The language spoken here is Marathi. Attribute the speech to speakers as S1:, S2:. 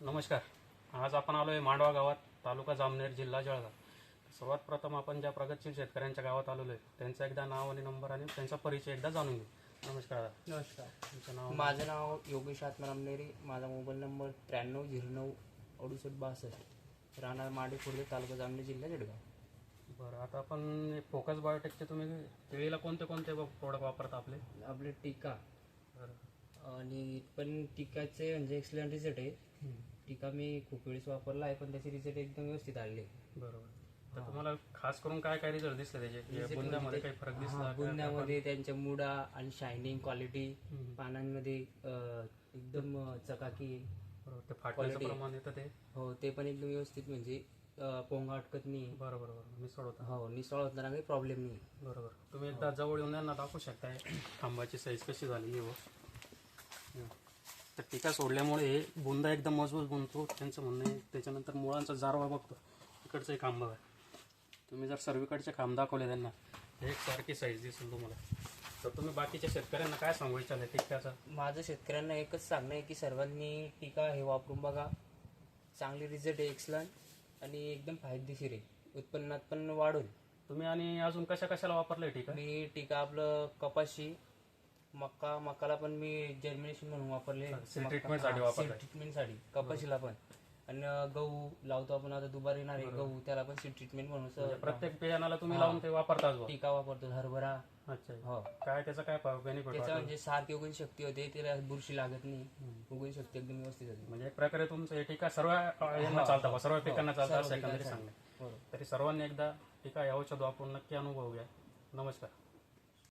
S1: नमस्कार. आज आपण आलो आहे मांडवा गावात तालुका जामनेर जिल्हा जळगाव. सर्वात प्रथम आपण ज्या प्रगतशील शेतकऱ्यांच्या गावात आलेलो आहे त्यांचा एकदा नाव आणि नंबर आणि त्यांचा परिचय एकदा जाणून घेऊ. नमस्कार दादा.
S2: नमस्कार.
S1: तुमचं नाव?
S2: माझं नाव योगेश आत्मारामनेरी माझा मोबाईल नंबर त्र्याण्णव झिरो नऊ अडुसष्ट बासष्ट. राहणार माडे खुर्द तालुका जामनेर जिल्हा जळगाव.
S1: बरं आता आपण फोकस बायोटेकचे तुम्ही केळीला कोणते कोणते प्रोडक्ट वापरता आपले?
S2: आपले टीका
S1: बरं.
S2: आणि पण टीकाचे म्हणजे एक्सलंट रिझल्ट आहे. टीका मी खूप वेळेस वापरला आहे पण त्याचे रिझल्ट एकदम व्यवस्थित आले.
S1: बरोबर. तर तुम्हाला खास करून काय काय रिझल्ट दिसले त्याचे? म्हणजे बुंद्यामध्ये काही फरक दिसला?
S2: बुंद्यामध्ये त्यांच्या मुडा आणि शायनिंग क्वालिटी. पानांमध्ये एकदम चकाकी
S1: ते
S2: Quality.
S1: प्रमाण येतं ते?
S2: हो ते पण एकदम व्यवस्थित म्हणजे पोंगा अटकत नाही.
S1: बरोबर बरोबर. मिसळ होतं.
S2: हो निसळ होताना काही प्रॉब्लेम नाही.
S1: बरोबर. तुम्ही एकदा जवळ येऊन यांना दाखवू शकताय. खांबाची साईज कशी झालेली व हं. टीका सोडल्यामुळे हे बुंदा एकदम मजबूत बनतो. त्यांचं म्हणणं आहे त्याच्यानंतर मुळांचा जारवा बघतो. इकडचं एक खांब आहे तुम्ही जर सर्वीकडचे खांब दाखवले त्यांना एक सारखी साईज दिसेल तुम्हाला. तर तुम्ही बाकीच्या शेतकऱ्यांना काय सांगू इच्छाल टिक्क्याचा
S2: माझं शेतकऱ्यांना एकच सांगणं आहे की सर्वांनी टीका हे वापरून बघा. चांगले रिझल्ट आहे एक्सलंट आणि एकदम फायदेशीर आहे. उत्पन्नात पण वाढून.
S1: तुम्ही आणि अजून कशा कशाला वापरलंय टीका?
S2: मी टीका आपलं कपाशी मक्का मक्काला पण मी जर्मिनेशन म्हणून वापरले.
S1: seed treatment साठी वापरलंय.
S2: ट्रीटमेंटसाठी कपाशीला पण. आणि गहू लावतो आपण आता दुबार येणार आहे गहू त्याला पण सीड ट्रीटमेंट म्हणून असं
S1: प्रत्येक बियाणाला तुम्ही लावून ते वापरताच बुवा.
S2: टीका वापरतो हरभरा.
S1: अच्छा.
S2: हो.
S1: काय त्याचा काय बेनिफिट
S2: त्याचा म्हणजे सारखी उगवण शक्ती होते त्याला बुरशी लागत नाही. उगवण शक्ती एकदम व्यवस्थित होते.
S1: म्हणजे एक प्रकारे तुमचं हे टीका सर्व यांना चालतं बा, सर्व पिकांना चालतं असं एकंदरीत सांगणं
S2: बरोबर.
S1: तरी सर्वांनी एकदा टीका या औषध वापरून नक्की अनुभव घ्या. नमस्कार.